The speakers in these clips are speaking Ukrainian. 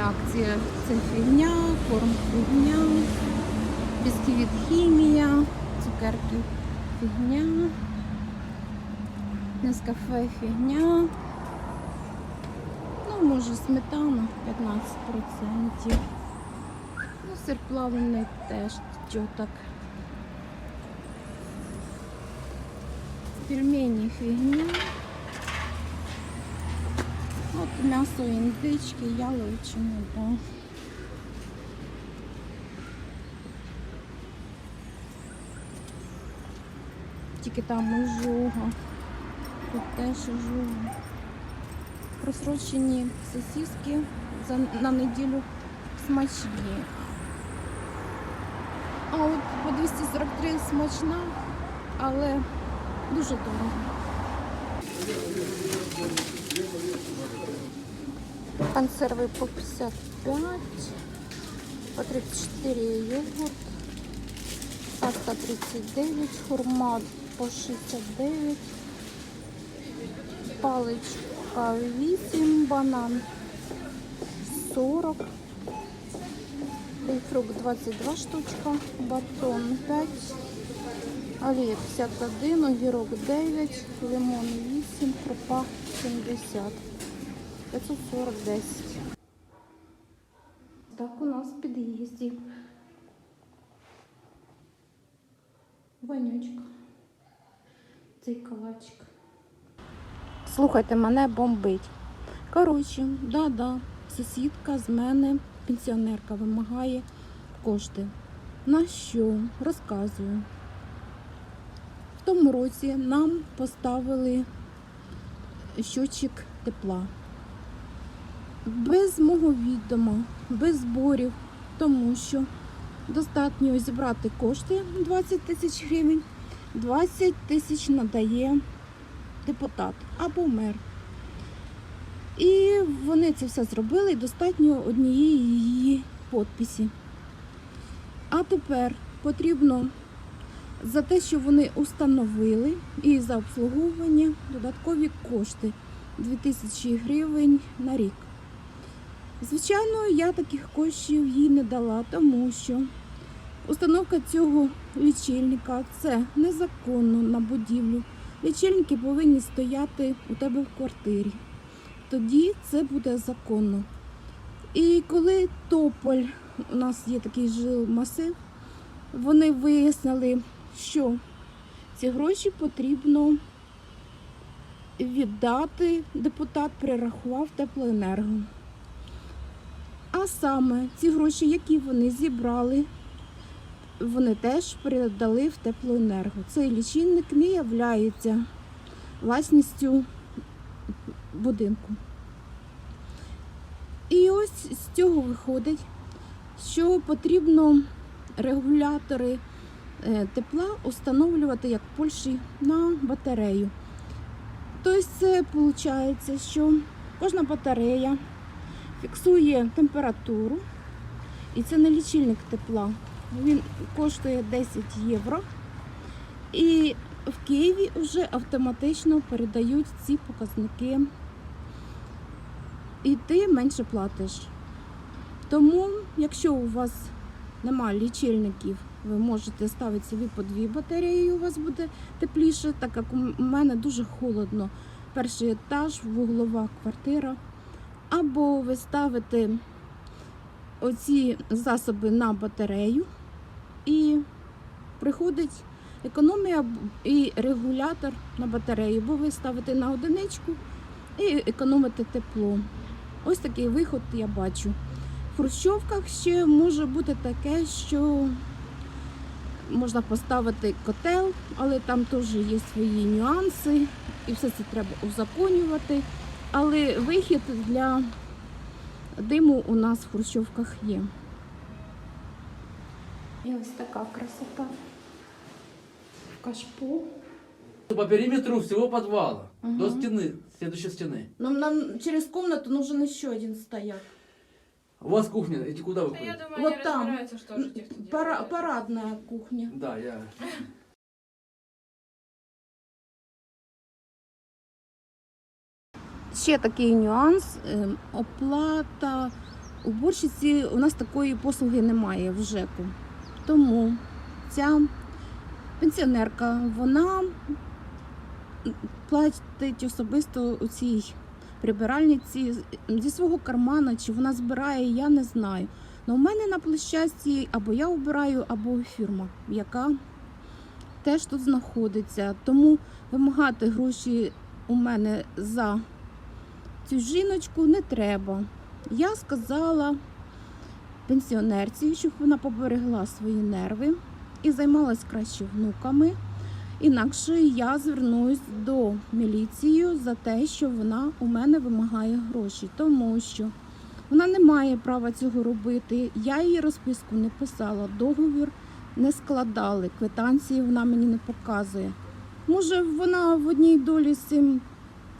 5 по 15 акція. Це фігня, корм фігня, бісквіт хімія, цукерки фігня, Нескафе фігня. Ну, може, сметана 15%. Ну, сир плавлений теж так. Пельмені фігня. М'ясо індички, яловичини, да. Тільки там ужога. Тут теж ужога. Просрочені сосиски на неділю смачні. А от по 243 смачна, але дуже дорого. Консерви по 55, по 34 йогурт, паста 39, хурма по 69, паличка 8, банан 40, фрукт 22 штучка, батон 5, олія 51, огірок 9, лимон 8, крупа 70. 540 10. Так у нас в під'їзді. Вонючка. Цей калачик. Слухайте, мене бомбить. Коротше, да-да, сусідка з мене, пенсіонерка, вимагає кошти. На що? Розказую. В тому році нам поставили щочик тепла без мого відома, без зборів, тому що достатньо зібрати кошти 20 тисяч гривень, 20 тисяч надає депутат або мер. І вони це все зробили і достатньо однієї її підписі. А тепер потрібно за те, що вони установили, і за обслуговування додаткові кошти 2000 гривень на рік. Звичайно, я таких коштів їй не дала, тому що установка цього лічильника це незаконно на будівлю. Лічильники повинні стояти у тебе в квартирі. Тоді це буде законно. І коли Тополь, у нас є такий жилмасив, вони вияснили, що ці гроші потрібно віддати. Депутат прирахував теплоенерго. А саме ці гроші, які вони зібрали, вони теж передали в теплоенерго. Цей лічильник не є власністю будинку. І ось з цього виходить, що потрібно регулятори е, тепла встановлювати, як в Польщі, на батарею. Тобто це виходить, що кожна батарея фіксує температуру. І це не лічильник тепла. Він коштує 10 євро. І в Києві вже автоматично передають ці показники. І ти менше платиш. Тому, якщо у вас немає лічильників, ви можете ставити собі по дві батареї, і у вас буде тепліше, так як у мене дуже холодно. Перший етаж, вуглова квартира. Або ви ставите оці засоби на батарею і приходить економія і регулятор на батарею, бо ви ставите на одиничку і економите тепло. Ось такий виход я бачу. В хрущовках ще може бути таке, що можна поставити котел, але там теж є свої нюанси, і все це треба узаконювати. Але вихід для диму у нас в хрущовках є. І ось така красота. В кашпо. По периметру всего подвала. Мгм. До стены, следующей стены. Нам, нам через комнату нужен еще один стояк. У вас кухня, эти куда вы Да я ходите? думаю, Вот они там. разбираются, что же те, кто делает. Пара, парадная кухня. Да, я. ще такий нюанс. е, Оплата уборщиці у нас такої послуги немає в ЖЕКу. Тому ця пенсіонерка, вона платить особисто у цій прибиральниці зі свого кармана, чи вона збирає, я не знаю. Ну, у мене на площадці або я обираю, або фірма, яка теж тут знаходиться. Тому вимагати гроші у мене за цю жіночку не треба. Я сказала пенсіонерці, щоб вона поберегла свої нерви і займалась краще внуками. Інакше я звернусь до міліції за те, що вона у мене вимагає гроші, тому що вона не має права цього робити. Я її розписку не писала, договір не складали, квитанції вона мені не показує. Може, вона в одній долі з цим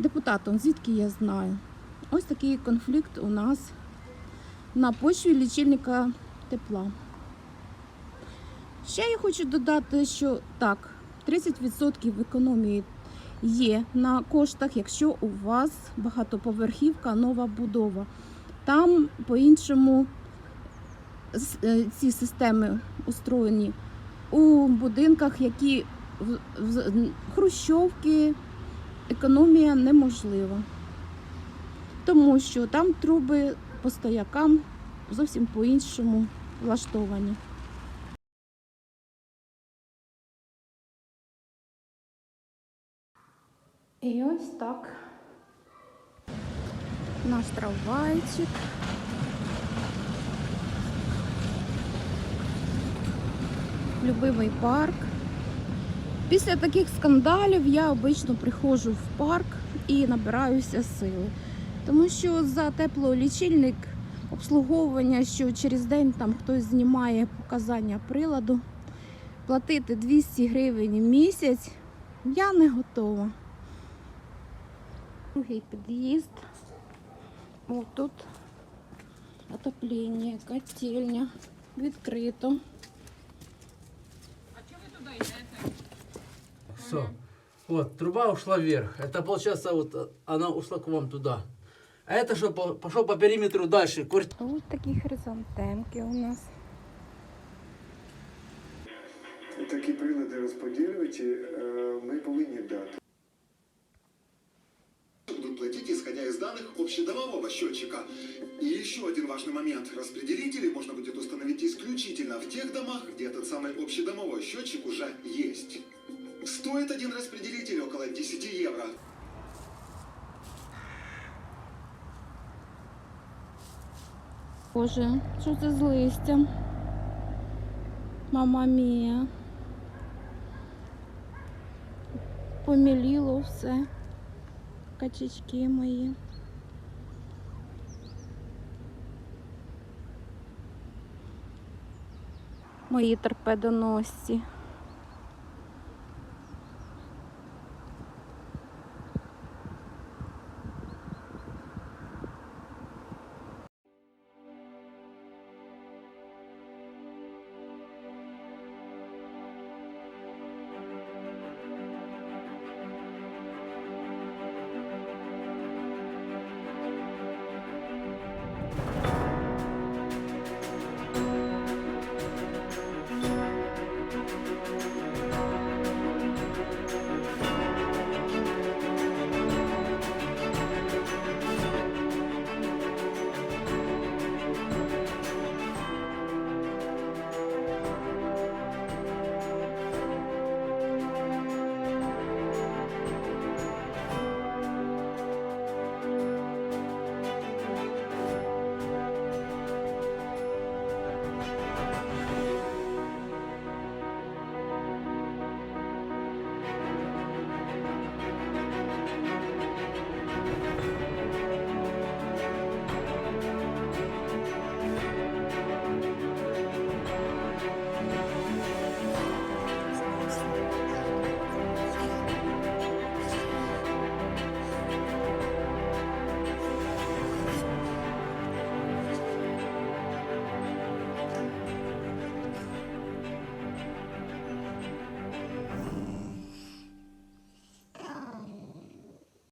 депутатом, звідки я знаю. Ось такий конфлікт у нас на почві лічильника тепла. Ще я хочу додати, що так, 30% економії є на коштах, якщо у вас багатоповерхівка, нова будова. Там по-іншому е, ці системи устроєні у будинках, які в, хрущовки, економія неможлива. Тому що там труби по стоякам зовсім по-іншому влаштовані. І ось так. Наш трамвайчик. Любимий парк. Після таких скандалів я обично приходжу в парк і набираюся сили. Тому що за теплолічильник обслуговування, що через день там хтось знімає показання приладу, платити 200 гривень в місяць, я не готова. Другий під'їзд. О, тут отоплення, котельня. Відкрито. Все. Вот, труба ушла вверх. Это получается, вот э, она ушла к вам туда. А это что, по- пошел по периметру дальше. Кварти- Ось такі хризантемки у нас. Такі прилади розподілювачі е, ми повинні дати. будут платить, исходя из данных общедомового счетчика. И еще один важный момент. Распределители можно будет установить исключительно в тех домах, где этот самый общедомовой счетчик уже есть. Стоит один распределитель около 10 евро. Боже, що це з листям? Мама мія. Поміліло все. Качечки мої. Мої торпедоносці.